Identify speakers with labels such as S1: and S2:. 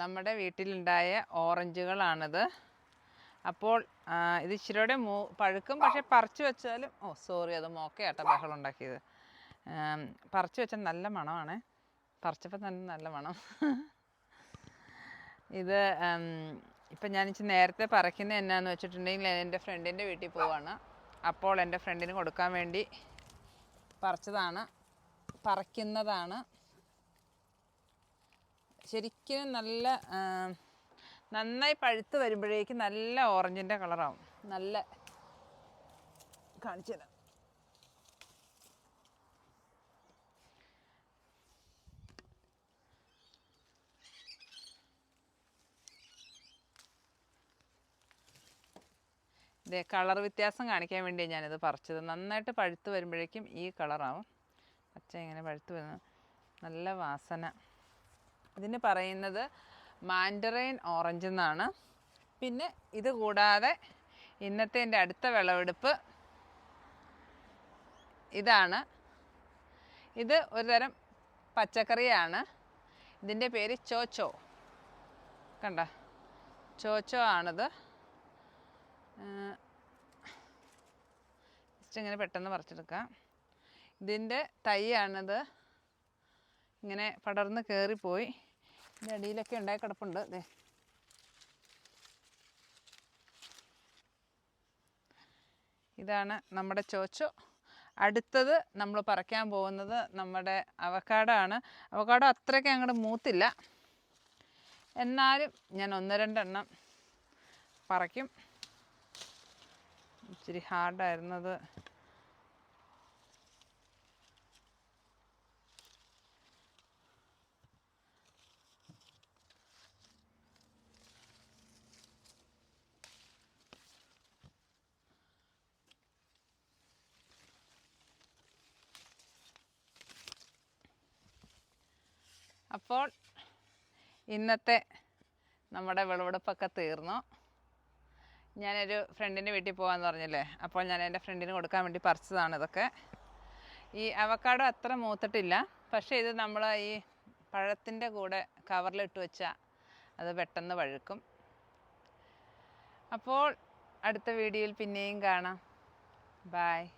S1: നമ്മുടെ വീട്ടിലുണ്ടായ ഓറഞ്ചുകളാണിത്. അപ്പോൾ ഇത് ഇച്ചിരിയുടെ മൂ പഴുക്കും പക്ഷെ പറിച്ചു വെച്ചാലും ഓ സോറി അത് മോക്കയാട്ടോ ബഹളം ഉണ്ടാക്കിയത് പറിച്ച് വെച്ചാൽ നല്ല മണമാണ്. പറിച്ചപ്പോൾ തന്നെ നല്ല മണം. ഇത് ഇപ്പം ഞാൻ ഇച്ചിരി നേരത്തെ പറിക്കുന്നത് എന്നാന്ന് വെച്ചിട്ടുണ്ടെങ്കിൽ എന്റെ ഫ്രണ്ടിന്റെ വീട്ടിൽ പോവാണ്. അപ്പോൾ എന്റെ ഫ്രണ്ടിന് കൊടുക്കാൻ വേണ്ടി പറിച്ചതാണ് പറിക്കുന്നതാണ്. ശരിക്കും നല്ല നന്നായി പഴുത്ത് വരുമ്പോഴേക്കും നല്ല ഓറഞ്ചിന്റെ കളറാവും. നല്ല കാണിച്ചു തരാം. ഇതേ കളർ വ്യത്യാസം കാണിക്കാൻ വേണ്ടിയാണ് ഞാനിത് പറിച്ചത്. നന്നായിട്ട് പഴുത്ത് വരുമ്പോഴേക്കും ഈ കളറാവും. പച്ച ഇങ്ങനെ പഴുത്ത് വരുന്നത്. നല്ല വാസന. ഇതിന് പറയുന്നത് മാൻഡറൈൻ ഓറഞ്ച് എന്നാണ്. പിന്നെ ഇത് കൂടാതെ ഇന്നത്തെ എന്റെ അടുത്ത വിളവെടുപ്പ് ഇതാണ്. ഇത് ഒരു തരം പച്ചക്കറിയാണ്. ഇതിന്റെ പേര് ചോച്ചോ. കണ്ട ചോച്ചോ ആണിത്. ജസ്റ്റ് ഇങ്ങനെ പെട്ടെന്ന് പറിച്ചെടുക്കാം. ഇതിന്റെ തൈയാണിത്. ഇങ്ങനെ പടർന്ന് കയറിപ്പോയി ഇതിന്റെ അടിയിലൊക്കെ ഉണ്ടായി കിടപ്പുണ്ട്. അതെ ഇതാണ് നമ്മുടെ ചോച്ചോ. അടുത്തത് നമ്മൾ പറിക്കാൻ പോകുന്നത് നമ്മുടെ അവക്കാടോ ആണ് അവക്കാടോ അത്രയ്ക്ക് അങ്ങോട്ട് മൂത്തില്ല. എന്നാലും ഞാൻ ഒന്ന് രണ്ടെണ്ണം പറിക്കും. ഇച്ചിരി ഹാർഡായിരുന്നത് അപ്പോൾ ഇന്നത്തെ നമ്മുടെ വിളവെടുപ്പൊക്കെ തീർന്നു. ഞാനൊരു ഫ്രണ്ടിന്റെ വീട്ടിൽ പോകാമെന്ന് പറഞ്ഞില്ലേ? അപ്പോൾ ഞാൻ എന്റെ ഫ്രണ്ടിന് കൊടുക്കാൻ വേണ്ടി പറിച്ചതാണ് ഇതൊക്കെ. ഈ അവക്കാടോ അത്ര മൂത്തിട്ടില്ല. പക്ഷേ ഇത് നമ്മൾ ഈ പഴത്തിന്റെ കൂടെ കവറിലിട്ട് വെച്ചാൽ അത് പെട്ടെന്ന് പഴുക്കും അപ്പോൾ അടുത്ത വീഡിയോയിൽ പിന്നെയും കാണാം. ബായ്